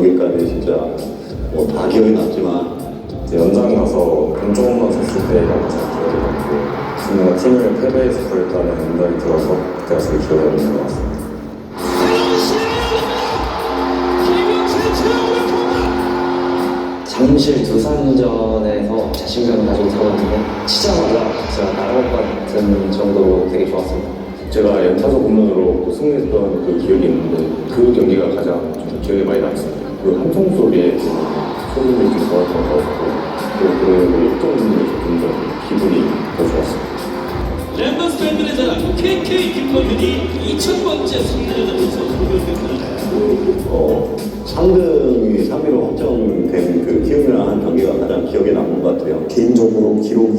경기까지 진짜 뭐다 기억이 남지만 이제 연장 가서 동점만 쳤을 때가 가장 기억에 남고 승우가 팀을 패배해서 그랬다는 생각이 들어서 그때가 제일 기억에 남는 것 같습니다. 잠실 두산전에서 자신감을 가지고 들어갔는데 치자마자 제가 나갈 것 같은 정도로 되게 좋았습니다. 제가 연타석 또 승리했던 그 기억이 있는데 그 경기가 가장 좀 기억에 많이 남습니다. 그 함성 소리에 소름이 좀 좋았던 것 같고 또 그런 역전 승리에서 좀더 기분이 더 좋았습니다. 랜더스 팬들의 자랑 KK 김범현이 2000번째 승리를 하면서. 어, 3등이 3위로 확정된 그 키움이랑 한 경기가 가장 기억에 남는 것 같아요. 개인적으로 기록이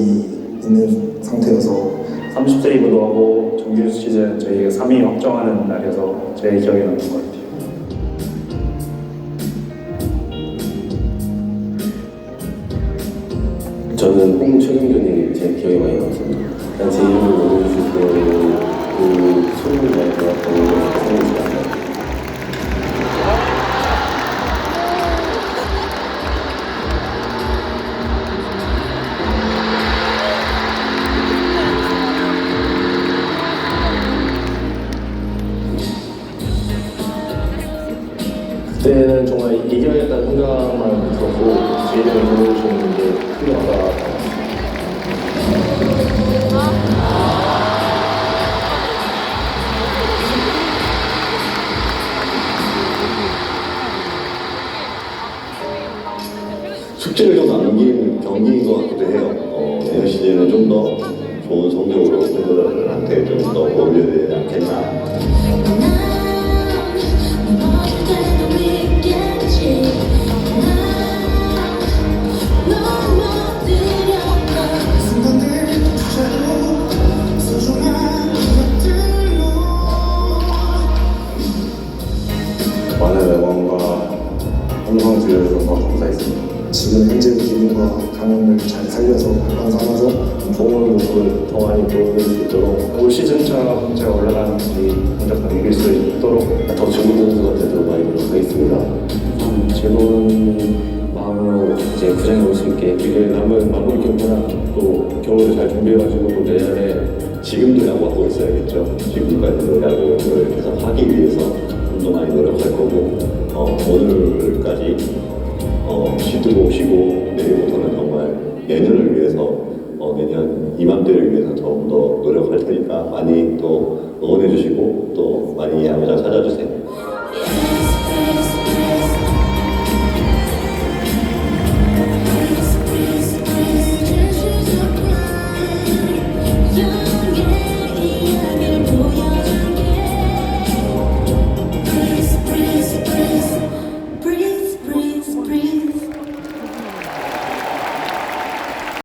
있는 상태여서 30세이브도 하고 정규 시즌 저희가 3위 확정하는 날이어서 제일 기억에 남는 것 같아요. 저는 홍 최경련이 제 기억에 많이 남습니다. 제 이름을 모르실 거 그때는 정말 이겨야겠다는 생각만 들었고 제 이름을 부르시는 게 와닿았어요. 숙제를 좀 남긴 경기인 것 같기도 해요. 어, 내년 시즌은 좀 더 좋은 성적으로 팬들한테 좀 더 보여줘야 되지 않겠나. 들려주셔서 감사했습니다. 지금 현재 기분과 강함을 잘 살려서 항상 삼아서 좋은 모습을 더 많이 보여줄 수 있도록 올 시즌처럼 제가 올라가는 우리 공작도 이길 수 있도록 더 좋은 선수가 되도록 많이 노력하겠습니다. 좀 즐거운 마음으로 이제 구장에 올 수 있게 이제 남은 마무리 경기나 또 겨울을 잘 준비해가지고 또 내년에 지금도 야구하고 있어야겠죠. 지금까지도 야구를 계속 하기 위해서 좀 더 많이 노력할 거고 어, 오늘까지 어, 쉬고 쉬고 내일부터는 정말 내년을 위해서 어, 내년 이맘때를 위해서 더욱 더 노력할 테니까 많이 또 응원해 주시고 또 많이 야구장 찾아주세요.